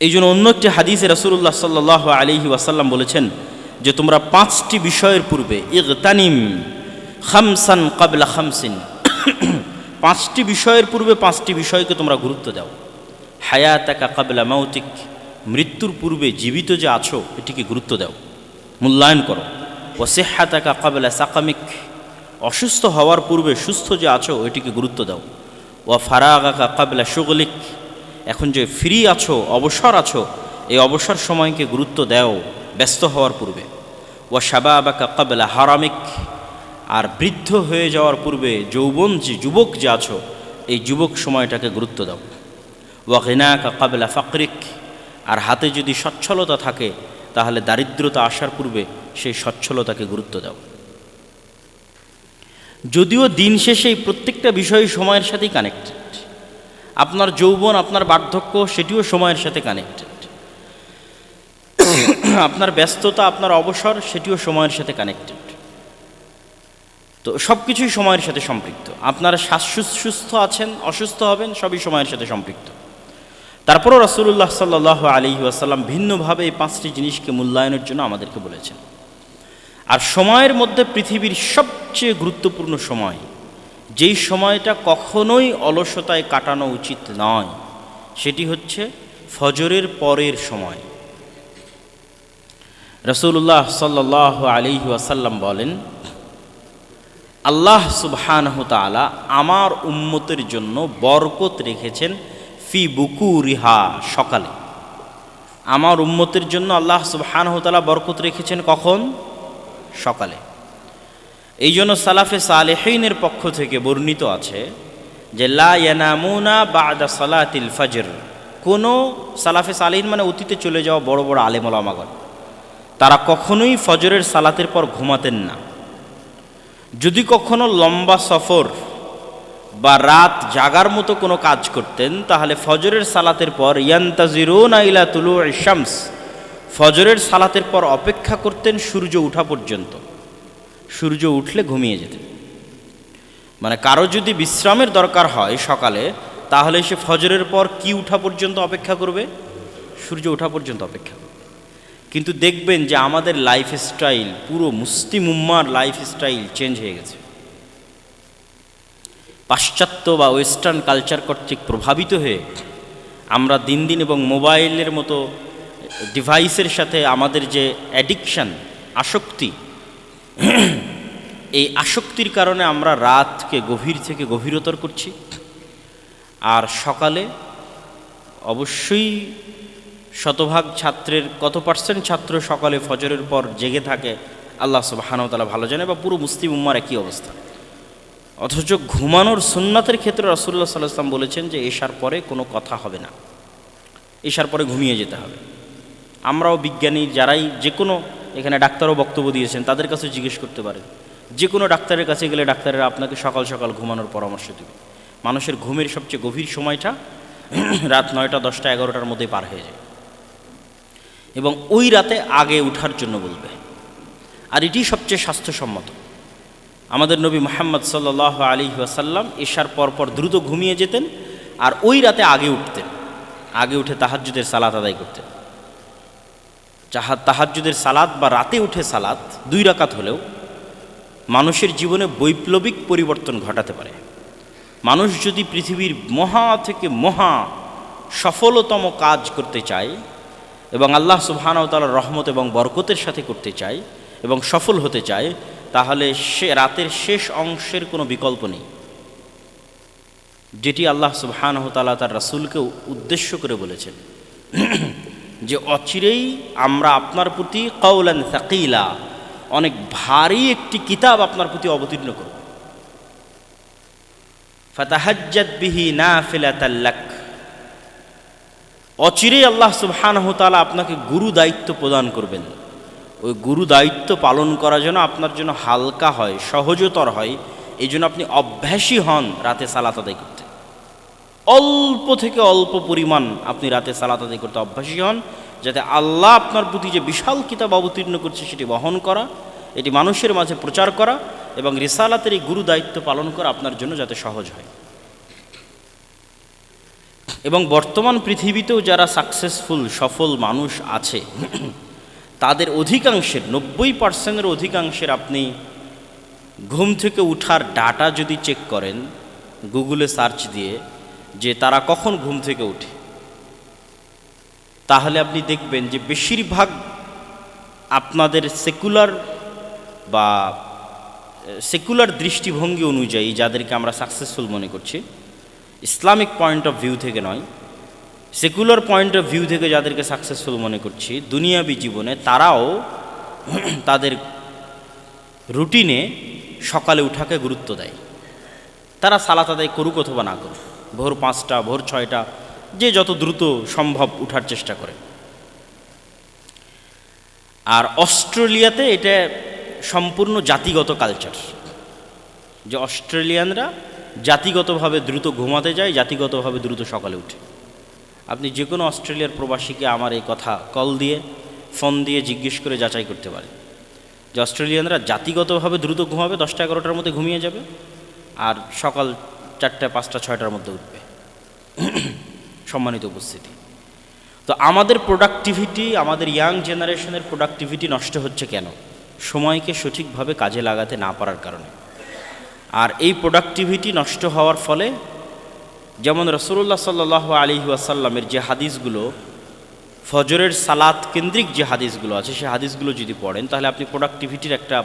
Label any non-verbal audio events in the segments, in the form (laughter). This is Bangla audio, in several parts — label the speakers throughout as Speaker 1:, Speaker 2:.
Speaker 1: এই জন্য অন্য একটি হাদিসে রসুল্লাহ সাল্লাহ আলিহি ওয়াসাল্লাম বলেছেন যে তোমরা পাঁচটি বিষয়ের পূর্বে ইগতানিম খামসান কাবলা খামসিন। (coughs) পাঁচটি বিষয়ের পূর্বে পাঁচটি বিষয়কে তোমরা গুরুত্ব দাও। হায়াতাকা কাবলা মাউতিক, মৃত্যুর পূর্বে জীবিত যে আছো এটিকে গুরুত্ব দাও। মূল্যায়ন করো। ও সেহাতাকা কাবলা সাকামিক, অসুস্থ হওয়ার পূর্বে সুস্থ যে আছো এটিকে গুরুত্ব দাও। ও ফারাগাকা কাবলা সুগলিক এখন যে ফ্রি আছো, অবসর আছো, এই অবসর সময়কে গুরুত্ব দাও, ব্যস্ত হওয়ার পূর্বে। ও শাবাবাকা কাবলা হারামিক, আর বৃদ্ধ হয়ে যাওয়ার পূর্বে যৌবন যে যুবক যে আছো, এই যুবক সময়টাকে গুরুত্ব দাও। ওয়াকিনাকা কাবলা ফাকরিক, আর হাতে যদি সচ্ছলতা থাকে, তাহলে দারিদ্রতা আসার পূর্বে সেই সচ্ছলতাকে গুরুত্ব দাও। যদিও দিন শেষে এই প্রত্যেকটা বিষয় সময়ের সাথেই কানেক্টেড আপনার যৌবন, আপনার বার্ধক্য, সেটিও সময়ের সাথে কানেক্টেড আপনার ব্যস্ততা, আপনার অবসর, সেটিও সময়ের সাথে কানেক্টেড তো সব কিছুই সময়ের সাথে সম্পৃক্ত। আপনারা সুস্থ আছেন, অসুস্থ হবেন, সবই সময়ের সাথে সম্পৃক্ত। তারপরও রাসূলুল্লাহ সাল্লাহ আলী ওয়াসাল্লাম ভিন্নভাবে এই পাঁচটি জিনিসকে মূল্যায়নের জন্য আমাদেরকে বলেছেন। আর সময়ের মধ্যে পৃথিবীর সবচেয়ে গুরুত্বপূর্ণ সময় যেই সময়টা কখনোই অলসতায় কাটানো উচিত নয়, সেটি হচ্ছে ফজরের পরের সময়। রসুল্লাহ সাল্লাহ আলী ওয়াসাল্লাম বলেন, আল্লাহ সুবহানহ তাআলা আমার উম্মতের জন্য বরকত রেখেছেন ফি বুকু রিহা সকালে। আমার উম্মতের জন্য আল্লাহ সুবহানহ তাআলা বরকত রেখেছেন কখন? সকালে। এই জন্য সালাফে সালেহিনের পক্ষ থেকে বর্ণিত আছে যে, লা ইয়ানামুনা বাদা সালাতিল ফজর। কোনো সালাফে সালেহিন মানে অতীতে চলে যাওয়া বড় বড় আলেমলামাগণ। তারা কখনোই ফজরের সালাতের পর ঘুমাতেন না। যদি কখনো লম্বা সফর বা রাত জাগার মতো কোনো কাজ করতেন, তাহলে ফজরের সালাতের পর ইয়ান্তাজিরুন আইলা তুলু শামস। ফজরের সালাতের পর অপেক্ষা করতেন সূর্য উঠা পর্যন্ত। সূর্য উঠলে ঘুমিয়ে যেতেন মানে কারও যদি বিশ্রামের দরকার হয় সকালে, তাহলে সে ফজরের পর কি উঠা পর্যন্ত অপেক্ষা করবে? সূর্য ওঠা পর্যন্ত অপেক্ষা করবে। কিন্তু দেখবেন যে আমাদের লাইফ স্টাইল পুরো মুসলিম উম্মার লাইফ স্টাইল চেঞ্জ হয়ে গেছে। পাশ্চাত্য বা ওয়েস্টার্ন কালচার কর্তৃক প্রভাবিত হয়ে আমরা দিন দিন এবং মোবাইলের মতো ডিভাইসের সাথে আমাদের যে অ্যাডিকশান আসক্তি এই আসক্তির কারণে আমরা রাতকে গভীর থেকে গভীরতর করছি। আর সকালে অবশ্যই শতভাগ ছাত্রের, কত পার্সেন্ট ছাত্র সকালে ফজরের পর জেগে থাকে, আল্লাহ সুবাহানতালা ভালো জানে, বা পুরো মুসলিম উম্মার একই অবস্থা। অথচ ঘুমানোর সুন্নাতের ক্ষেত্রে রসুল্লাহ সাল্লাম বলেছেন যে এশার পরে কোনো কথা হবে না। এশার পরে ঘুমিয়ে যেতে হবে। আমরাও বিজ্ঞানী, যারাই যে কোনো এখানে ডাক্তারও বক্তব্য দিয়েছেন, তাদের কাছে জিজ্ঞেস করতে পারেন যে কোনো ডাক্তারের কাছে গেলে ডাক্তারেরা আপনাকে সকাল সকাল ঘুমানোর পরামর্শ দেবে। মানুষের ঘুমের সবচেয়ে গভীর সময়টা (clears throat) রাত নয়টা, দশটা, এগারোটার মধ্যে পার হয়ে যায়। এবং ওই রাতে আগে উঠার জন্য বলবে। আর এটি সবচেয়ে স্বাস্থ্যসম্মত। আমাদের নবী মোহাম্মদ সাল্লাহ আলী ওয়াসাল্লাম এশার পরপর দ্রুত ঘুমিয়ে যেতেন আর ওই রাতে আগে উঠতেন। আগে উঠে তাহাজ্জুদের সালাত আদায় করতেন। যাহা তাহাজ্জুদের সালাত বা রাতে উঠে সালাত, দুই রাকাত হলেও মানুষের জীবনে বৈপ্লবিক পরিবর্তন ঘটাতে পারে। মানুষ যদি পৃথিবীর মহা থেকে মহা সফলতম কাজ করতে চায় এবং আল্লাহ সুবহানাহতালার রহমত এবং বরকতের সাথে করতে চায় এবং সফল হতে চায়, তাহলে সে রাতের শেষ অংশের কোনো বিকল্প নেই। যেটি আল্লাহ সুবহানাহতালা তার রাসুলকে উদ্দেশ্য করে বলেছেন। যে অচিরেই আমরা আপনার প্রতি কৌলান সাকিলা, অনেক ভারী একটি কিতাব আপনার প্রতি অবতীর্ণ করব। ফাতাহাজ্জাত বিহি না ফিলাতাল্লাক অচিরেই আল্লাহ সুবহানাহু তাআলা আপনাকে গুরু দায়িত্ব প্রদান করবেন। ওই গুরু দায়িত্ব পালন করা যেন আপনার জন্য হালকা হয়, সহজতর হয়, এই জন্য আপনি অভ্যাসী হন রাতে সালাত আদায় অল্প থেকে অল্প পরিমাণ আপনি রাতে সালাত আদায় করতে অভ্যাসী হন, যাতে আল্লাহ আপনার প্রতি যে বিশাল কিতাব অবতীর্ণ করছে সেটি বহন করা, এটি মানুষের মাঝে প্রচার করা এবং রিসালাতের এই গুরু দায়িত্ব পালন করা আপনার জন্য যাতে সহজ হয়। এবং বর্তমান পৃথিবীতেও যারা সাকসেসফুল সফল মানুষ আছে, তাদের অধিকাংশের, নব্বই পার্সেন্টের অধিকাংশের আপনি ঘুম থেকে উঠার ডাটা যদি চেক করেন গুগলে সার্চ দিয়ে যে তারা কখন ঘুম থেকে উঠে। তাহলে আপনি দেখবেন যে বেশিরভাগ আপনাদের সেকুলার বা, সেকুলার দৃষ্টিভঙ্গি অনুযায়ী যাদেরকে আমরা সাকসেসফুল মনে করছি, ইসলামিক পয়েন্ট অফ ভিউ থেকে নয়, সেকুলার পয়েন্ট অফ ভিউ থেকে যাদেরকে সাকসেসফুল মনে করছি, দুনিয়াবি জীবনে তারাও (clears throat) তাদের রুটিনে সকালে উঠাকে গুরুত্ব দেয়। তারা সালাত আদায় করুক অথবা না করুক। ভোর পাঁচটা, ভোর ছয়টা, যে যত দ্রুত সম্ভব উঠার চেষ্টা করে। আর অস্ট্রেলিয়াতে এটা সম্পূর্ণ জাতিগত কালচার যে অস্ট্রেলিয়ানরা জাতিগতভাবে দ্রুত ঘুমাতে যায়, জাতিগতভাবে দ্রুত সকালে উঠে। আপনি যে কোনো অস্ট্রেলিয়ার প্রবাসীকে আমার এই কথা কল দিয়ে, ফোন দিয়ে জিজ্ঞেস করে যাচাই করতে পারে যে অস্ট্রেলিয়ানরা জাতিগতভাবে দ্রুত ঘুমাবে, দশটা, এগারোটার মধ্যে ঘুমিয়ে যাবে, আর সকাল চারটা পাঁচটা, ছয়টার মধ্যে উঠবে। সম্মানিত উপস্থিতি। তো আমাদের প্রোডাক্টিভিটি আমাদের ইয়াং জেনারেশনের প্রোডাক্টিভিটি নষ্ট হচ্ছে কেন? সময়কে সঠিকভাবে কাজে লাগাতে না পারার কারণে। আর এই প্রোডাক্টিভিটি নষ্ট হওয়ার ফলে যেমন রসুল্লাহ সাল্লাহ আলী ওয়াসাল্লামের যে হাদিসগুলো, ফজরের সালাত কেন্দ্রিক যে হাদিসগুলো আছে সেই হাদিসগুলো যদি পড়েন, তাহলে আপনি প্রোডাক্টিভিটির একটা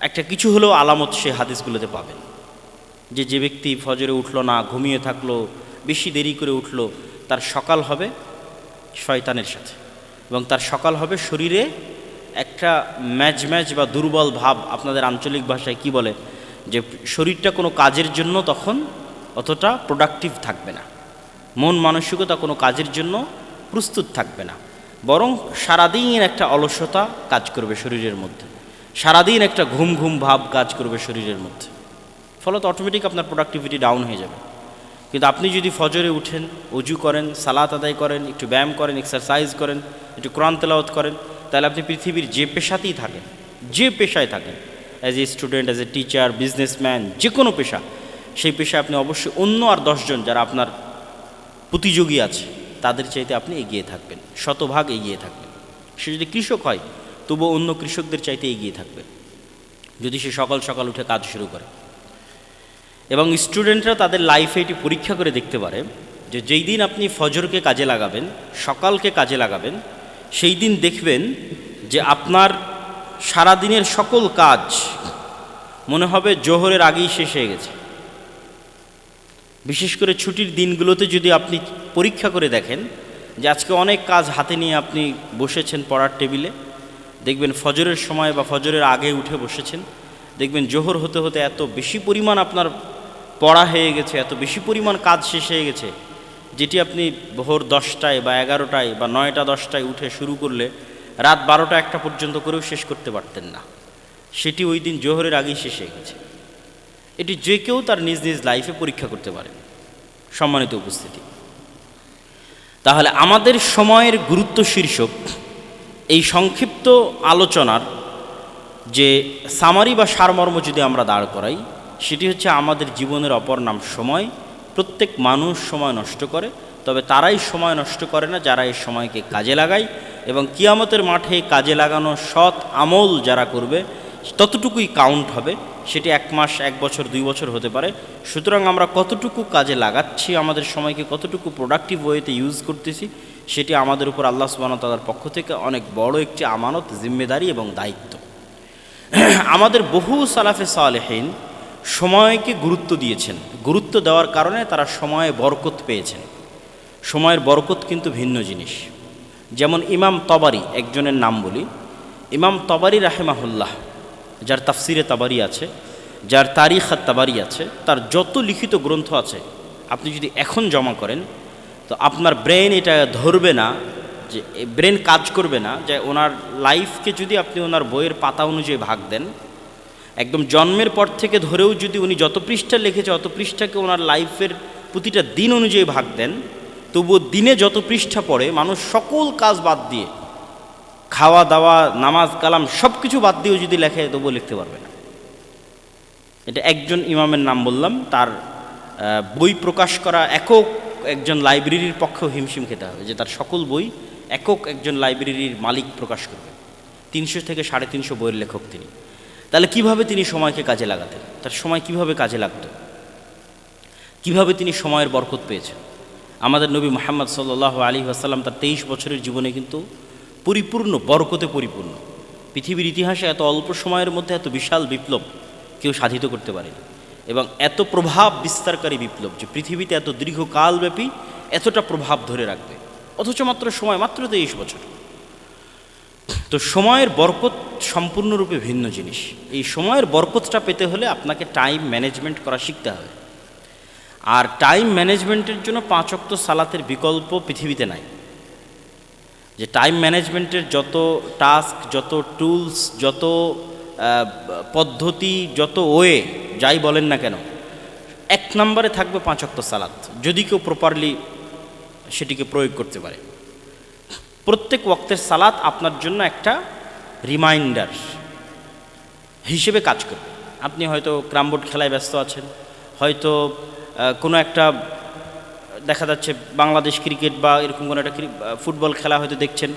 Speaker 1: একটা কিছু হলেও আলামত সেই হাদিসগুলোতে পাবেন। যে যে ব্যক্তি ফজরে উঠল না, ঘুমিয়ে থাকল, বেশি দেরি করে উঠল, তার সকাল হবে শয়তানের সাথে। এবং তার সকাল হবে শরীরে একটা ম্যাচ ম্যাচ বা দুর্বল ভাব, আপনাদের আঞ্চলিক ভাষায় কি বলে? যে শরীরটা কোনো কাজের জন্য তখন অতটা প্রোডাক্টিভ থাকবে না। মন মানসিকতা কোনো কাজের জন্য প্রস্তুত থাকবে না। বরং সারাদিন একটা অলসতা কাজ করবে শরীরের মধ্যে। সারাদিন একটা ঘুম ঘুম ভাব কাজ করবে শরীরের মধ্যে। ফলত অটোমেটিক আপনার প্রোডাক্টিভিটি ডাউন হয়ে যাবে। কিন্তু আপনি যদি ফজরে উঠেন অজু করেন, সালাত আদায় করেন, একটু ব্যায়াম করেন এক্সারসাইজ করেন, একটু কোরআন তেলাওয়াত করেন, তাহলে আপনি পৃথিবীর যে পেশাতেই থাকেন, যে পেশায় থাকেন as a student as a teacher businessman যে কোনো পেশা, সেই পেশায় আপনি অবশ্যই অন্য আর দশজন যারা আপনার প্রতিযোগী আছে, তাদের চাইতে আপনি এগিয়ে থাকবেন, শতভাগ এগিয়ে থাকবেন। সে যদি কৃষক হয়, তবুও অন্য কৃষকদের চাইতে এগিয়ে থাকবে যদি সে সকাল সকাল উঠে কাজ শুরু করে এবং স্টুডেন্টরা তাদের লাইফে এটি পরীক্ষা করে দেখতে পারে যে যেই দিন আপনি ফজরকে কাজে লাগাবেন, সকালকে কাজে লাগাবেন, সেই দিন দেখবেন যে আপনার সারাদিনের সকল কাজ মনে হবে জোহরের আগেই শেষ হয়ে গেছে। বিশেষ করে ছুটির দিনগুলোতে যদি আপনি পরীক্ষা করে দেখেন যে আজকে অনেক কাজ হাতে নিয়ে আপনি বসেছেন পড়ার টেবিলে, দেখবেন ফজরের সময় বা ফজরের আগে উঠে বসেছেন, দেখবেন জোহর হতে হতে এত বেশি পরিমাণ আপনার পড়া হয়ে গেছে, এত বেশি পরিমাণ কাজ শেষ হয়ে গেছে, যেটি আপনি ভোর দশটায় বা এগারোটায় বা নয়টা দশটায় উঠে শুরু করলে রাত বারোটা একটা পর্যন্ত করেও শেষ করতে পারতেন না। সেটি ওই দিন জোহরের আগেই শেষ হয়ে গেছে। এটি যে কেউ তার নিজ নিজ লাইফে পরীক্ষা করতে পারে সম্মানিত উপস্থিতি। তাহলে আমাদের সময়ের গুরুত্ব শীর্ষক এই সংক্ষিপ্ত আলোচনার যে সামারি বা সারমর্ম যদি আমরা দাঁড় করাই সেটি হচ্ছে আমাদের জীবনের অপর নাম সময়। প্রত্যেক মানুষ সময় নষ্ট করে, তবে তারাই সময় নষ্ট করে না, যারা এই সময়কে কাজে লাগায় এবং কিয়ামতের মাঠে কাজে লাগানো সৎ আমল যারা করবে, ততটুকুই কাউন্ট হবে। সেটি এক মাস, এক বছর, দুই বছর হতে পারে। সুতরাং আমরা কতটুকু কাজে লাগাচ্ছি, আমাদের সময়কে কতটুকু প্রোডাক্টিভ ওয়েতে ইউজ করতেছি, সেটি আমাদের উপর আল্লাহ সুবাহতালার পক্ষ থেকে অনেক বড় একটি আমানত, জিম্মেদারি এবং দায়িত্ব। (clears throat) আমাদের বহু সালাফে সালেহীন সময়কে গুরুত্ব দিয়েছেন। গুরুত্ব দেওয়ার কারণে তারা সময়ে বরকত পেয়েছেন। সময়ের বরকত কিন্তু ভিন্ন জিনিস। যেমন ইমাম তবারি, একজনের নাম বলি। ইমাম তবারি রাহেমাহুল্লাহ, যার তাফসিরে তাবারি আছে, যার তারিখ আর তাবারি আছে, তার যত লিখিত গ্রন্থ আছে, আপনি যদি এখন জমা করেন, তো আপনার ব্রেন এটা ধরবে না যে, ব্রেন কাজ করবে না যে, ওনার লাইফকে যদি আপনি ওনার বইয়ের পাতা অনুযায়ী ভাগ দেন একদম জন্মের পর থেকে ধরেও যদি উনি যত পৃষ্ঠা লিখেছে, অত পৃষ্ঠাকে ওনার লাইফের প্রতিটা দিন অনুযায়ী ভাগ দেন, তবুও দিনে যত পৃষ্ঠা পড়ে, মানুষ সকল কাজ বাদ দিয়ে খাওয়া, দাওয়া, নামাজ, কালাম সব কিছু বাদ দিয়েও যদি লেখে, তবুও লিখতে পারবে না। এটা একজন ইমামের নাম বললাম, তার বই প্রকাশ করা একক একজন লাইব্রেরির পক্ষেও হিমশিম খেতে হবে, যে তার সকল বই একক একজন লাইব্রেরির মালিক প্রকাশ করবে। তিনশো থেকে সাড়ে তিনশো বইয়ের লেখক তিনি। তাহলে কীভাবে তিনি সময়কে কাজে লাগাতেন? তার সময় কীভাবে কাজে লাগতো? কীভাবে তিনি সময়ের বরকত পেয়েছেন? আমাদের নবী মোহাম্মদ সাল্লাহ আলী আসাল্লাম তার তেইশ বছরের জীবনে কিন্তু পরিপূর্ণ, বরকতে পরিপূর্ণ। পৃথিবীর ইতিহাসে এত অল্প সময়ের মধ্যে এত বিশাল বিপ্লব কেউ সাধিত করতে পারেনি। এবং এত প্রভাব বিস্তারকারী বিপ্লব যে পৃথিবীতে এত দীর্ঘকালব্যাপী এতটা প্রভাব ধরে রাখবে। অথচ মাত্র সময়, মাত্র তেইশ বছর। তো সময়ের বরকত সম্পূর্ণরূপে ভিন্ন জিনিস। এই সময়ের বরকতটা পেতে হলে আপনাকে টাইম ম্যানেজমেন্ট করা শিখতে হবে। আর টাইম ম্যানেজমেন্টের জন্য পাঁচ অক্ত সালাতের বিকল্প পৃথিবীতে নাই। যে টাইম ম্যানেজমেন্টের যত টাস্ক যত টুলস যত পদ্ধতি, যত ওয়ে যাই বলেন না কেন, এক নম্বরে থাকবে পাঁচ অক্ত সালাত। যদি কেউ প্রপারলি সেটিকে প্রয়োগ করতে পারে। প্রত্যেক ওয়াক্তের সালাত আপনার জন্য একটা রিমাইন্ডার হিসেবে কাজ করবে। আপনি হয়তো ক্রামবোর্ড খেলায় ব্যস্ত আছেন, হয়তো কোনো একটা দেখা যাচ্ছে বাংলাদেশ ক্রিকেট বা এরকম কোনো একটা ফুটবল খেলা হয়তো দেখছেন,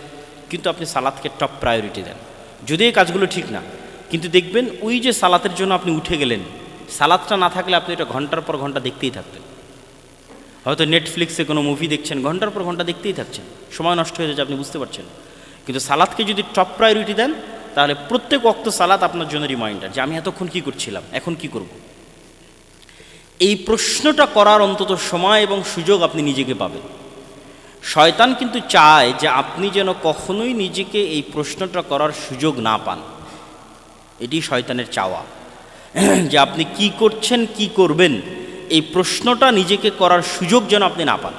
Speaker 1: কিন্তু আপনি সালাদকে টপ প্রায়োরিটি দেন। যদি এই কাজগুলো ঠিক না, কিন্তু দেখবেন ওই যে সালাতের জন্য আপনি উঠে গেলেন সালাদটা না থাকলে আপনি এটা ঘণ্টার পর ঘণ্টা দেখতেই থাকতেন। হয়তো নেটফ্লিক্সে কোনো মুভি দেখছেন, ঘণ্টার পর ঘণ্টা দেখতেই থাকছেন। সময় নষ্ট হয়ে যাচ্ছে, আপনি বুঝতে পারছেন। কিন্তু সালাদকে যদি টপ প্রায়োরিটি দেন, তাহলে প্রত্যেক অক্ত সালাদ আপনার জন্য রিমাইন্ডার যে আমি এতক্ষণ কী করছিলাম, এখন কি করব? এই প্রশ্নটা করার অন্তত সময় এবং সুযোগ আপনি নিজেকে পাবেন। শয়তান কিন্তু চায় যে আপনি যেন কখনোই নিজেকে এই প্রশ্নটা করার সুযোগ না পান। এটি শয়তানের চাওয়া। যে আপনি কি করছেন, কি করবেন এই প্রশ্নটা নিজেকে করার সুযোগ যেন আপনি না পান।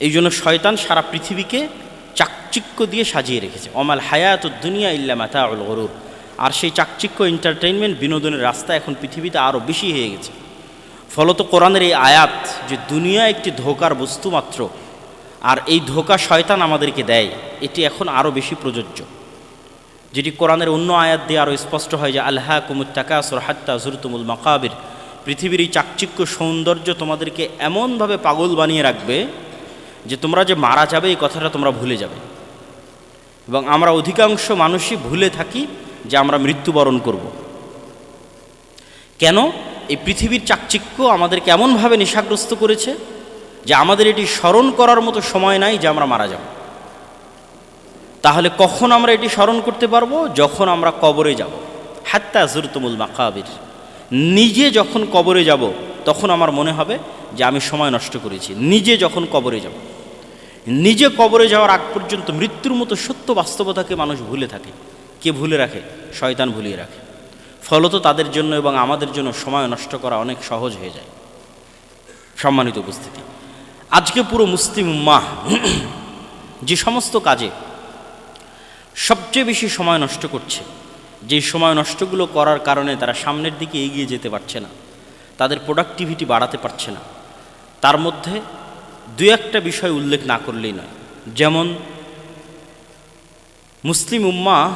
Speaker 1: এই জন্য শয়তান সারা পৃথিবীকে চাকচিক্য দিয়ে সাজিয়ে রেখেছে। অমাল হায়াত দুনিয়া ইল্লা মাথা অল গরুর। আর সেই চাকচিক্য এন্টারটেইনমেন্ট বিনোদনের রাস্তা এখন পৃথিবীতে আরও বেশি হয়ে গেছে। ফলত কোরআনের এই আয়াত যে দুনিয়া একটি ধোকার বস্তু মাত্র, আর এই ধোকা শয়তান আমাদেরকে দেয়, এটি এখন আরও বেশি প্রযোজ্য। যেটি কোরআনের অন্য আয়াত দিয়ে আরও স্পষ্ট হয় যে আল্লাহ কুমুত্তাকা সোরহাত্তা জুরতুমুল মাকাবির। পৃথিবীর এই চাকচিক্য সৌন্দর্য তোমাদেরকে এমনভাবে পাগল বানিয়ে রাখবে যে তোমরা যে মারা যাবে, এই কথাটা তোমরা ভুলে যাবে। এবং আমরা অধিকাংশ মানুষই ভুলে থাকি যে আমরা মৃত্যুবরণ করব। কেন? এই পৃথিবীর চাকচিক্য আমাদেরকে এমনভাবে নেশাগ্রস্ত করেছে যে আমাদের এটি স্মরণ করার মতো সময় নাই যে আমরা মারা যাব। তাহলে কখন আমরা এটি স্মরণ করতে পারব? যখন আমরা কবরে যাব। হাত্তা জুরতুমুল মাকাবির। নিজে যখন কবরে যাব, তখন আমার মনে হবে যে আমি সময় নষ্ট করেছি। নিজে যখন কবরে যাব। নিজে কবরে যাওয়ার আগ পর্যন্ত মৃত্যুর মতো সত্য বাস্তবতাকে মানুষ ভুলে থাকে। কে ভুলে রাখে? শয়তান ভুলিয়ে রাখে। ফলত তাদের জন্য এবং আমাদের জন্য সময় নষ্ট করা অনেক সহজ হয়ে যায়। সম্মানিত উপস্থিতি। আজকে পুরো মুসলিম উম্মাহ (clears throat) যে সমস্ত কাজে সবচেয়ে বেশি সময় নষ্ট করছে যে সময় নষ্টগুলো করার কারণে তারা সামনের দিকে এগিয়ে যেতে পারছে না, তাদের প্রোডাক্টিভিটি বাড়াতে পারছে না। তার মধ্যে দু একটা বিষয় উল্লেখ না করলেই নয়। যেমন, মুসলিম উম্মা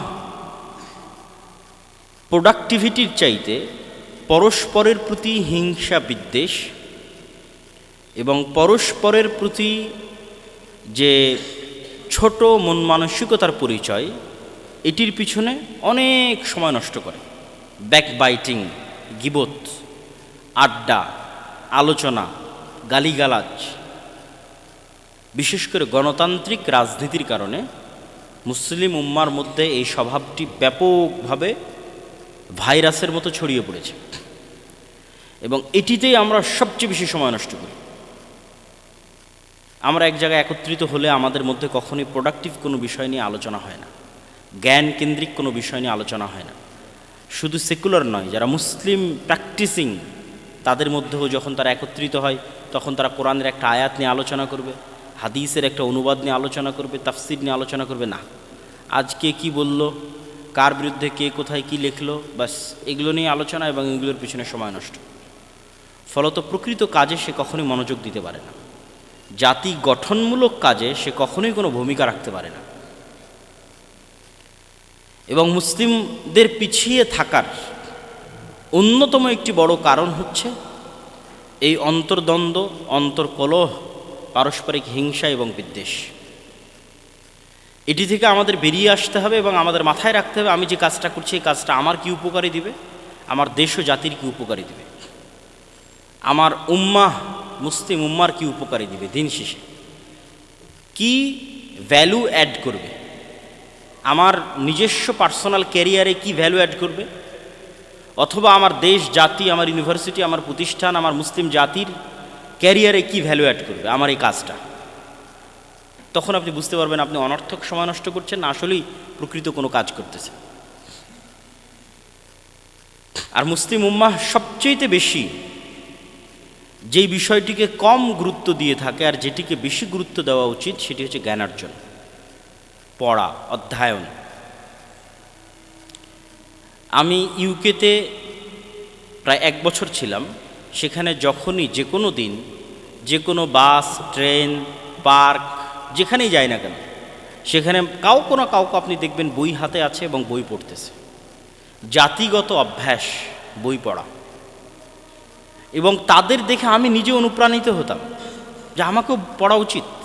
Speaker 1: প্রোডাক্টিভিটির চাইতে পরস্পরের প্রতি হিংসা বিদ্বেষ এবং পরস্পরের প্রতি যে ছোট মন মানসিকতার পরিচয় এটির পিছনে অনেক সময় নষ্ট করে। ব্যাকবাইটিং গিবত, আড্ডা, আলোচনা, গালিগালাজ। বিশেষ করে গণতান্ত্রিক রাজনীতির কারণে মুসলিম উম্মার মধ্যে এই স্বভাবটি ব্যাপকভাবে ভাইরাসের মতো ছড়িয়ে পড়েছে। এবং এটিতেই আমরা সবচেয়ে বেশি সময় নষ্ট করি। আমরা এক জায়গায় একত্রিত হলে আমাদের মধ্যে কখনোই প্রোডাক্টিভ কোনো বিষয় নিয়ে আলোচনা হয় না। জ্ঞান কেন্দ্রিক কোনো বিষয় নিয়ে আলোচনা হয় না। শুধু সেকুলার নয়, যারা মুসলিম প্র্যাকটিসিং তাদের মধ্যেও যখন তারা একত্রিত হয়, তখন তারা কোরআনের একটা আয়াত নিয়ে আলোচনা করবে, হাদিসের একটা অনুবাদ নিয়ে আলোচনা করবে, তাফসির নিয়ে আলোচনা করবে, না। আজকে কি বলল, কার বিরুদ্ধে কে কোথায় কি লিখলো বাস এগুলো নিয়ে আলোচনা এবং এগুলোর পিছনে সময় নষ্ট। ফলত প্রকৃত কাজে সে কখনোই মনোযোগ দিতে পারে না। জাতি গঠনমূলক কাজে সে কখনোই কোনো ভূমিকা রাখতে পারে না। এবং মুসলিমদের পিছিয়ে থাকার অন্যতম একটি বড় কারণ হচ্ছে এই অন্তর্দ্বন্দ্ব, অন্তর্কলহ, পারস্পরিক হিংসা এবং বিদ্বেষ। এটি থেকে আমাদের বেরিয়ে আসতে হবে এবং আমাদের মাথায় রাখতে হবে, আমি যে কাজটা করছি, এই কাজটা আমার কি উপকারী দিবে? আমার দেশ ও জাতির কি উপকারী দিবে? আমার উম্মাহ, মুসলিম উম্মার কি উপকারী দিবে দিন শেষে? কি ভ্যালু অ্যাড করবে? আমার নিজস্ব পার্সোনাল ক্যারিয়ারে কি ভ্যালু অ্যাড করবে? অথবা আমার দেশ, জাতি, আমার ইউনিভার্সিটি আমার প্রতিষ্ঠান, আমার মুসলিম জাতির ক্যারিয়ারে কি ভ্যালু অ্যাড করবে আমার এই কাজটা? তখন আপনি বুঝতে পারবেন আপনি অনর্থক সময় নষ্ট করছেন, না আসলেই প্রকৃত কোনো কাজ করতেছেন। আর মুসলিম উম্মাহ সবচেয়েতে বেশি যেই বিষয়টিকে কম গুরুত্ব দিয়ে থাকে আর যেটিকে বেশি গুরুত্ব দেওয়া উচিত, সেটি হচ্ছে জ্ঞানার্জন। পড়া, অধ্যয়ন। আমি ইউকেতে প্রায় এক বছর ছিলাম। সেখানে যখনই যে কোনো দিন যে কোনো বাস, ট্রেন, পার্ক, যেখানেই যাই না কেন, সেখানে কাউকে না কাউকে আপনি দেখবেন বই হাতে আছে এবং বই পড়তেছে। জাতিগত অভ্যাস, বই পড়া। এবং তাদের দেখে আমি নিজে অনুপ্রাণিত হতাম যে আমাকেও পড়া উচিত।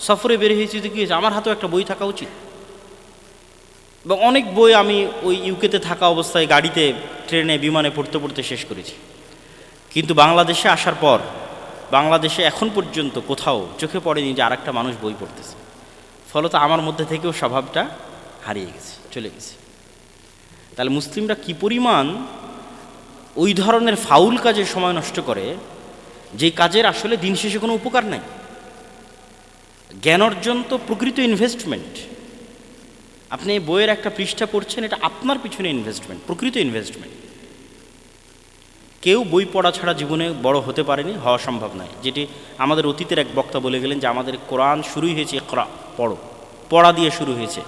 Speaker 1: সফরে বের হয়েছি তো কি হয়েছে? আমার হাতেও একটা বই থাকা উচিত। এবং অনেক বই আমি ওই ইউকেতে থাকা অবস্থায় গাড়িতে, ট্রেনে, বিমানে পড়তে পড়তে শেষ করেছি। কিন্তু বাংলাদেশে আসার পর, বাংলাদেশে এখন পর্যন্ত কোথাও চোখে পড়েনি যে আরেকটা মানুষ বই পড়তেছে। ফলত আমার মধ্যে থেকেও স্বভাবটা হারিয়ে গেছে, চলে গেছে। তাহলে মুসলিমরা কি পরিমাণ ওই ধরনের ফাউল কাজে সময় নষ্ট করে যে কাজের আসলে দিন শেষে কোনো উপকার নাই? জ্ঞান অর্জন তো প্রকৃত ইনভেস্টমেন্ট আপনি বইয়ের একটা পৃষ্ঠা পড়ছেন, এটা আপনার পিছনে ইনভেস্টমেন্ট প্রকৃত ইনভেস্টমেন্ট কেউ বই পড়া ছাড়া জীবনে বড় হতে পারেনি, হওয়া সম্ভব নয়। যেটি আমাদের অতীতের এক বক্তা বলে গেলেন যে, আমাদের কোরআন শুরুই হয়েছে করা পড়ো। পড়া দিয়ে শুরু হয়েছে।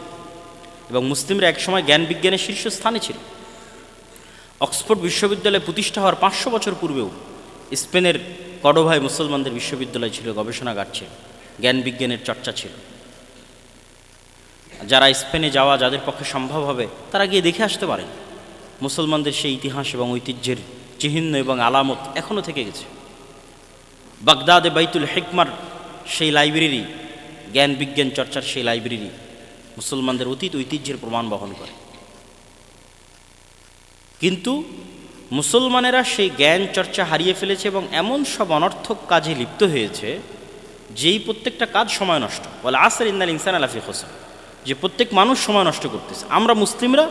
Speaker 1: এবং মুসলিমরা একসময় জ্ঞান বিজ্ঞানের শীর্ষস্থানে ছিল। অক্সফোর্ড বিশ্ববিদ্যালয় প্রতিষ্ঠা হওয়ার পাঁচশো বছর পূর্বেও স্পেনের কডোভাই মুসলমানদের বিশ্ববিদ্যালয় ছিল গবেষণাগার ছিল জ্ঞান বিজ্ঞানের চর্চা ছিল। যারা স্পেনে যাওয়া যাদের পক্ষে সম্ভব হবে, তারা গিয়ে দেখে আসতে পারেন মুসলমানদের সেই ইতিহাস এবং ঐতিহ্যের চিহ্ন এবং আলামত এখনও থেকে গেছে। বাগদাদে বাইতুল হেকমার সেই লাইব্রেরি জ্ঞান বিজ্ঞান চর্চার সেই লাইব্রেরি মুসলমানদের অতীত ঐতিহ্যের প্রমাণ বহন করে। কিন্তু মুসলমানেরা সেই জ্ঞান চর্চা হারিয়ে ফেলেছে এবং এমন সব অনর্থক কাজে লিপ্ত হয়েছে যেই প্রত্যেকটা কাজ সময় নষ্ট। বলে আসর ইন্দাল ইনসান আলাফি হোসেন যে প্রত্যেক মানুষ সময় নষ্ট করতেছে। আমরা মুসলিমরা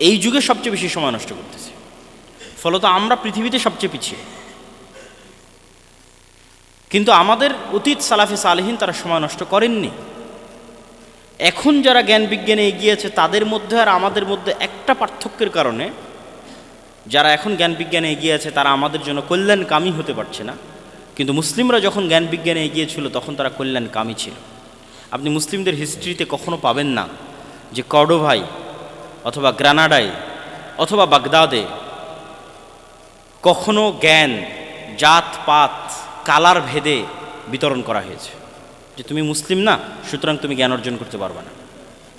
Speaker 1: এই যুগে সবচেয়ে বেশি সময় নষ্ট করতেছি। ফলত আমরা পৃথিবীতে সবচেয়ে পিছিয়ে। কিন্তু আমাদের অতীত সালাফি সালেহীন তারা সময় নষ্ট করেননি। এখন যারা জ্ঞান বিজ্ঞানে এগিয়েছে তাদের মধ্যে আর আমাদের মধ্যে একটা পার্থক্যের কারণে যারা এখন জ্ঞান বিজ্ঞানে এগিয়ে আছে, তারা আমাদের জন্য কল্যাণকামী হতে পারছে না। কিন্তু মুসলিমরা যখন জ্ঞান বিজ্ঞানে এগিয়েছিল, তখন তারা কল্যাণকামী ছিল। আপনি মুসলিমদের হিস্ট্রিতে কখনো পাবেন না যে কর্ডোভাই অথবা গ্রানাডায় অথবা বাগদাদে কখনো জ্ঞান, জাত, পাত, কালার ভেদে বিতরণ করা হয়েছে। যে তুমি মুসলিম না, সুতরাং তুমি জ্ঞান অর্জন করতে পারবে না।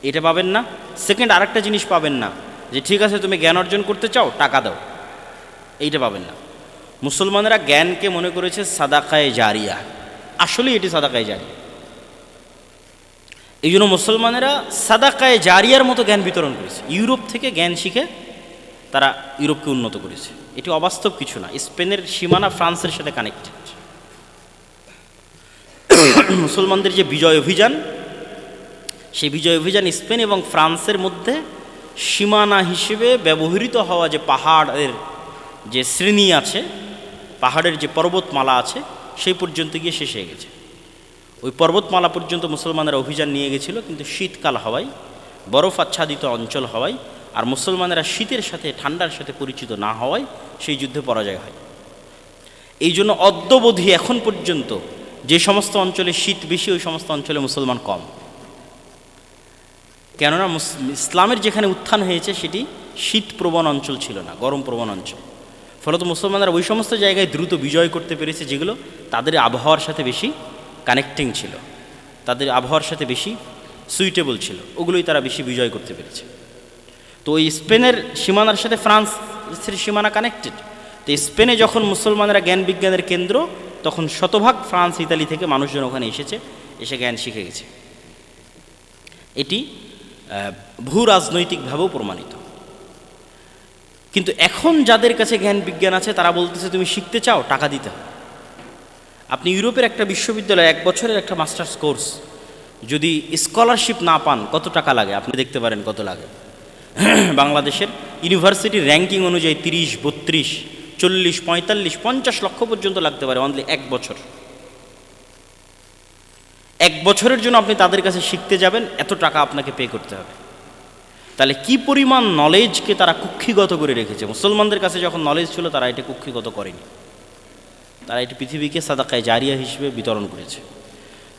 Speaker 1: এটা পাবেন না। সেকেন্ড আরেকটা জিনিস পাবেন না, যে ঠিক আছে, তুমি জ্ঞান অর্জন করতে চাও, টাকা দাও। এইটা পাবেন না। মুসলমানেরা জ্ঞানকে মনে করেছে সাদাকায় জারিয়া। আসলে এটি সাদাকায় জারিয়া এই জন্য মুসলমানেরা সাদাকায় জারিয়ার মতো জ্ঞান বিতরণ করেছে। ইউরোপ থেকে জ্ঞান শিখে তারা ইউরোপকে উন্নত করেছে। এটি অবাস্তব কিছু না। স্পেনের সীমানা ফ্রান্সের সাথে কানেক্টেড মুসলমানদের যে বিজয় অভিযান, সেই বিজয় অভিযান স্পেন এবং ফ্রান্সের মধ্যে সীমানা হিসেবে ব্যবহৃত হওয়া যে পাহাড়ের যে শ্রেণি আছে পাহাড়ের যে পর্বতমালা আছে, সেই পর্যন্ত গিয়ে শেষ হয়ে গেছে। ওই পর্বতমালা পর্যন্ত মুসলমানেরা অভিযান নিয়ে গেছিল, কিন্তু শীতকাল হওয়ায়, বরফ আচ্ছাদিত অঞ্চল হওয়ায়, আর মুসলমানেরা শীতের সাথে, ঠান্ডার সাথে পরিচিত না হওয়ায়, সেই যুদ্ধে পরাজয় হয়। এই জন্য অদ্যবধি এখন পর্যন্ত যে সমস্ত অঞ্চলে শীত বেশি, ওই সমস্ত অঞ্চলে মুসলমান কম। কেননা ইসলামের যেখানে উত্থান হয়েছে, সেটি শীত প্রবণ অঞ্চল ছিল না, গরম প্রবণ অঞ্চল। ফলত মুসলমানরা ওই সমস্ত জায়গায় দ্রুত বিজয় করতে পেরেছে যেগুলো তাদের আবহাওয়ার সাথে বেশি কানেক্টিং ছিল। তাদের আবহাওয়ার সাথে বেশি সুইটেবল ছিল। ওগুলোই তারা বেশি বিজয় করতে পেরেছে। তো ওই স্পেনের সীমানার সাথে ফ্রান্সের সীমানা কানেক্টেড তো স্পেনে যখন মুসলমানেরা জ্ঞান বিজ্ঞানের কেন্দ্র, তখন শতভাগ ফ্রান্স, ইতালি থেকে মানুষজন ওখানে এসেছে, এসে জ্ঞান শিখে গেছে। এটি ভূ রাজনৈতিকভাবেও প্রমাণিত। কিন্তু এখন যাদের কাছে জ্ঞান বিজ্ঞান আছে, তারা বলতেছে, তুমি শিখতে চাও, টাকা দিতে আপনি ইউরোপের একটা বিশ্ববিদ্যালয়ে এক বছরের একটা মাস্টার্স কোর্স, যদি স্কলারশিপ না পান, কত টাকা লাগে? আপনি দেখতে পারেন কত লাগে। (clears throat) বাংলাদেশের ইউনিভার্সিটির র্যাঙ্কিং অনুযায়ী তিরিশ, বত্রিশ, চল্লিশ, পঁয়তাল্লিশ, পঞ্চাশ লক্ষ পর্যন্ত লাগতে পারে অনলি এক বছর। এক বছরের জন্য আপনি তাদের কাছে শিখতে যাবেন, এত টাকা আপনাকে পে করতে হবে। তাহলে কি পরিমাণ নলেজকে তারা কুক্ষিগত করে রেখেছে? মুসলমানদের কাছে যখন নলেজ ছিল, তারা এটা কুক্ষিগত করেনি। তারা এটি পৃথিবীকে সাদাকায় জারিয়া হিসেবে বিতরণ করেছে।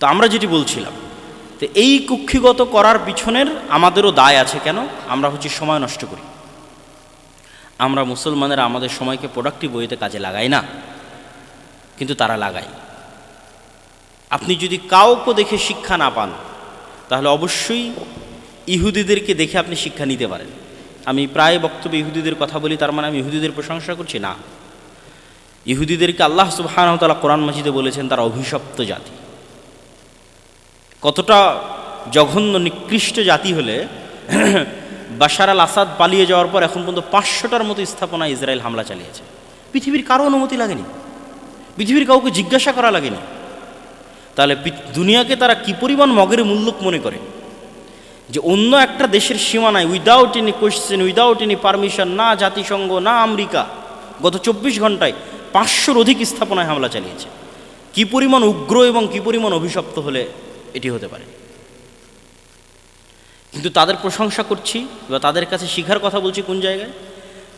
Speaker 1: তো আমরা যেটি বলছিলাম তো এই কুক্ষিগত করার পিছনের আমাদেরও দায় আছে কেন? আমরা হচ্ছে সময় নষ্ট করি। আমরা মুসলমানেরা আমাদের সময়কে প্রোডাক্টিভ ওয়েতে কাজে লাগাই না, কিন্তু তারা লাগায়। আপনি যদি কাউকে দেখে শিক্ষা না পান, তাহলে অবশ্যই ইহুদিদেরকে দেখে আপনি শিক্ষা নিতে পারেন। আমি প্রায় বক্তব্যে ইহুদিদের কথা বলি, তার মানে আমি ইহুদিদের প্রশংসা করছি না। ইহুদিদেরকে আল্লাহ সুবাহানতালা কোরআন মাজিদে বলেছেন, তারা অভিশপ্ত জাতি। কতটা জঘন্য, নিকৃষ্ট জাতি হলে (clears throat) বাশার আল আসাদ পালিয়ে যাওয়ার পর এখন পর্যন্ত পাঁচশোটার মতো স্থাপনা ইসরায়েল হামলা চালিয়েছে। পৃথিবীর কারও অনুমতি লাগেনি। পৃথিবীর কাউকে জিজ্ঞাসা করা লাগেনি। তাহলে দুনিয়াকে তারা কি পরিমাণ মগের মূল্যক মনে করে? যে অন্য একটা দেশের সীমানায় without any question without any permission না জাতিসংঘ, না আমেরিকা, গত চব্বিশ ঘন্টায় পাঁচশোর অধিক স্থাপনায় হামলা চালিয়েছে। কি পরিমাণ উগ্র এবং কি পরিমাণ অভিশপ্ত হলে এটি হতে পারে? কিন্তু তাদের প্রশংসা করছি বা তাদের কাছে শিখার কথা বলছি কোন জায়গায়?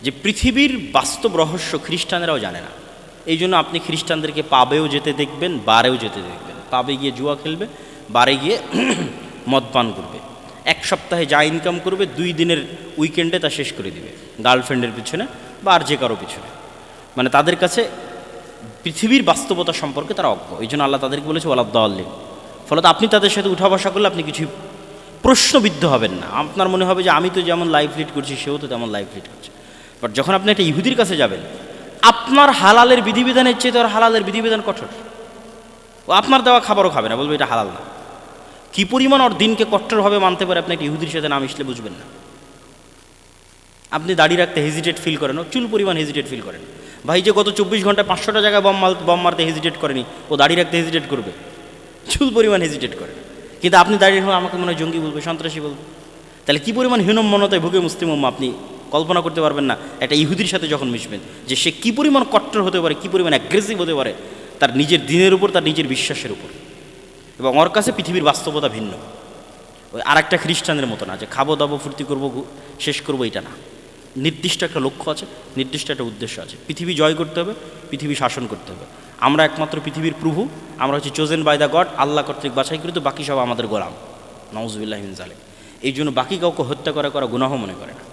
Speaker 1: যে পৃথিবীর বাস্তব রহস্য খ্রিস্টানেরাও জানে না। এই জন্য আপনি খ্রিস্টানদেরকে পাবেও যেতে দেখবেন, বারেও যেতে দেখবেন। পাবে গিয়ে জুয়া খেলবে, বারে গিয়ে (clears throat) মদ পান করবে। এক সপ্তাহে যা ইনকাম করবে, দুই দিনের উইকেন্ডে তা শেষ করে দিবে গার্লফ্রেন্ডের পিছনে বা আর যে কারও পিছনে। মানে তাদের কাছে পৃথিবীর বাস্তবতা সম্পর্কে তারা অজ্ঞ। এই জন্য আল্লাহ তাদেরকে বলেছে ওলাদ্দাল্লিম ফলত আপনি তাদের সাথে উঠা বসা করলে আপনি কিছু প্রশ্নবিদ্ধ হবেন না। আপনার মনে হবে যে, আমি তো যেমন লাইফ লিড করছি, সেও তো তেমন লাইফ লিড করছে। বাট যখন আপনি একটা ইহুদির কাছে যাবেন, আপনার হালালের বিধিবিধানের চেয়ে তো আর হালালের বিধিবিধান কঠোর। ও আপনার দেওয়া খাবারও খাবে না, বলবে এটা হালাল না। কি পরিমাণ ওর দিনকে কঠোরভাবে মানতে পারে আপনি একটা ইহুদির সাথে না মিশলে বুঝবেন না। আপনি দাড়ি রাখতে হেজিটেট ফিল করেন ও চুল পরিমাণ হেজিটেট ফিল করেন। ভাই যে গত চব্বিশ ঘন্টায় পাঁচশোটা জায়গায় বম মাল বম মারতে হেজিটেট করেনি, ও দাড়ি রাখতে হেজিটেট করবে। চুল পরিমাণ হেজিটেট করে। কিন্তু আপনি দাঁড়িয়ে হলে আমাকে মনে হয় জঙ্গি বলবে, সন্ত্রাসী বলবে। তাহলে কী পরিমাণ হীনম মনতায় ভুগে মুসলিম আপনি কল্পনা করতে পারবেন না একটা ইহুদির সাথে যখন মিশবেন, যে সে কী পরিমাণ কট্টর হতে পারে, কী পরিমাণ অ্যাগ্রেসিভ হতে পারে, তার নিজের দিনের উপর, তার নিজের বিশ্বাসের উপর। এবং ওর কাছে পৃথিবীর বাস্তবতা ভিন্ন। ওই আর একটা খ্রিস্টানের মতো না, যে খাব, দাবো, ফুর্তি করব শেষ করব এটা না। নির্দিষ্ট একটা লক্ষ্য আছে, নির্দিষ্ট একটা উদ্দেশ্য আছে। পৃথিবী জয় করতে হবে, পৃথিবী শাসন করতে হবে। আমরা একমাত্র পৃথিবীর প্রভু, আমরা হচ্ছে chosen by the God Allah কর্তৃক বাছাই তো বাকি সব আমাদের গোলাম। নওয়াজবিল্লাহ জালেম এই জন্য বাকি কাউকে হত্যা করা করা গুনাহ মনে করে না।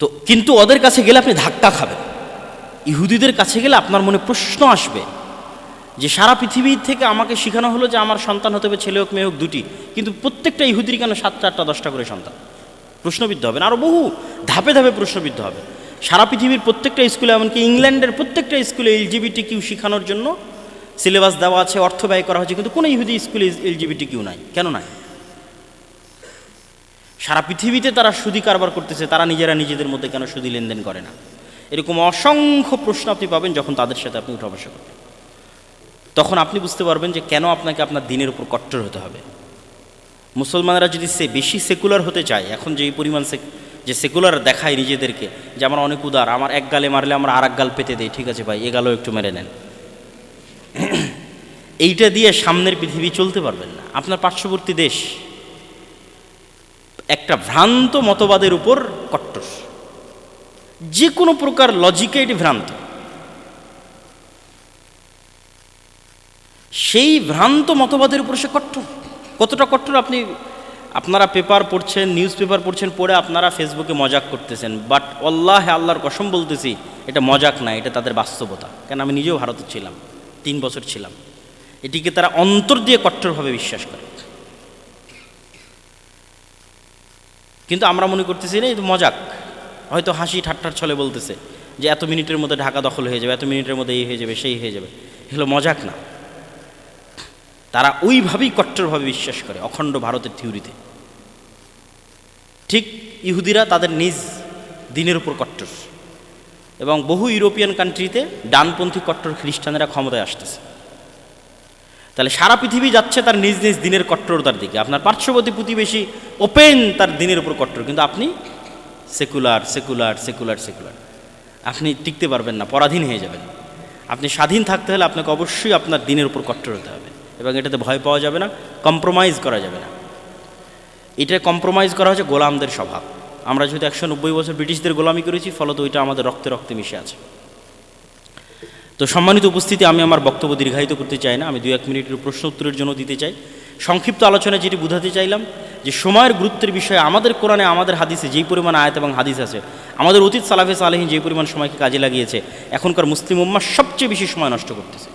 Speaker 1: তো কিন্তু ওদের কাছে গেলে আপনি ধাক্কা খাবেন। ইহুদিদের কাছে গেলে আপনার মনে প্রশ্ন আসবে যে সারা পৃথিবীর থেকে আমাকে শেখানো হলো যে আমার সন্তান হতে হবে ছেলে হোক, মেয়ে হোক দুটি। কিন্তু প্রত্যেকটা ইহুদির কেন সাতটা, আটটা, দশটা করে সন্তান? প্রশ্নবিদ্ধ হবেন আরও বহু ধাপে ধাপে প্রশ্নবিদ্ধ হবে। সারা পৃথিবীর প্রত্যেকটা স্কুলে, এমনকি ইংল্যান্ডের প্রত্যেকটা স্কুলে এলজিবিটি কিউ শেখানোর জন্য সিলেবাস দেওয়া আছে, অর্থ ব্যয় করা হয়েছে, কিন্তু কোনো ইহুদি স্কুলে এলজিবিটি কিউ নাই। কেন নাই? সারা পৃথিবীতে তারা সুদি কারবার করতেছে, তারা নিজেরা নিজেদের মধ্যে কেন সুদি লেনদেন করে না? এরকম অসংখ্য প্রশ্ন আপনি পাবেন যখন তাদের সাথে আপনি উঠা বসা করবেন। তখন আপনি বুঝতে পারবেন যে কেন আপনাকে আপনার দিনের উপর কট্টর হতে হবে। মুসলমানরা যদি সে বেশি সেকুলার হতে চায়, এখন যে পরিমাণ যে সেকুলার দেখায় নিজেদেরকে, যে আমার অনেক উদার, আমার এক গালে মারলে আমরা আর এক গাল পেতে দেই, ঠিক আছে ভাই, এ গালও একটু মেরে নেন। এইটা দিয়ে সামনের পৃথিবী চলতে পারবেন না। আপনার পার্শ্ববর্তী দেশ একটা ভ্রান্ত মতবাদের উপর কট্টর। যে কোনো প্রকার লজিকে এটি ভ্রান্ত। সেই ভ্রান্ত মতবাদের উপর সে কট্টর কতটা কট্টর আপনি, আপনারা পেপার পড়ছেন নিউজ পেপার পড়ছেন, পড়ে আপনারা ফেসবুকে মজাক করতেছেন। বাট অল্লাহে আল্লাহর কসম বলতেছি, এটা মজাক না, এটা তাদের বাস্তবতা। কেন আমি নিজেও ভারতে ছিলাম, তিন বছর ছিলাম। এটিকে তারা অন্তর দিয়ে কট্টরভাবে বিশ্বাস করে। কিন্তু আমরা মনে করতেছি না এটা মজাক। হয়তো হাসি ঠাট্টার ছলে বলতেছে যে, এত মিনিটের মধ্যে ঢাকা দখল হয়ে যাবে, এত মিনিটের মধ্যে এই হয়ে যাবে, সেই হয়ে যাবে। এগুলো মজাক না। তারা ওইভাবেই কট্টরভাবে বিশ্বাস করে, অখণ্ড ভারতের থিওরিতে। ঠিক ইহুদিরা তাদের নিজ দিনের উপর কট্টর। এবং বহু ইউরোপিয়ান কান্ট্রিতে ডানপন্থী কট্টর খ্রিস্টানেরা ক্ষমতায় আসতেছে। তাহলে সারা পৃথিবী যাচ্ছে তার নিজ নিজ দিনের কট্টরতার দিকে। আপনার পার্শ্ববর্তী প্রতিবেশী ওপেন তার দিনের উপর কট্টর, কিন্তু আপনি সেকুলার সেকুলার সেকুলার সেকুলার। আপনি টিকতে পারবেন না, পরাধীন হয়ে যাবেন। আপনি স্বাধীন থাকতে হলে আপনাকে অবশ্যই আপনার দিনের উপর কট্টর হতে হবে। এবং এটাতে ভয় পাওয়া যাবে না কম্প্রোমাইজ করা যাবে না। এটা কম্প্রোমাইজ করা হচ্ছে গোলামদের স্বভাব। আমরা যেহেতু একশো নব্বই বছর ব্রিটিশদের গোলামি করেছি, ফলত ওইটা আমাদের রক্তে রক্তে মিশে আছে। তো সম্মানিত উপস্থিতি, আমি আমার বক্তব্য দীর্ঘায়িত করতে চাই না, আমি দু এক মিনিটের প্রশ্ন উত্তরের জন্য দিতে চাই। সংক্ষিপ্ত আলোচনায় যেটি বুঝাতে চাইলাম, যে সময়ের গুরুত্বের বিষয়ে আমাদের কোরআনে, আমাদের হাদিসে যেই পরিমাণ আয়াত এবং হাদিস আছে, আমাদের অতীত সালাফে সালেহীন যেই পরিমাণ সময়কে কাজে লাগিয়েছে, এখনকার মুসলিম উম্মা সবচেয়ে বেশি সময় নষ্ট করতেছে।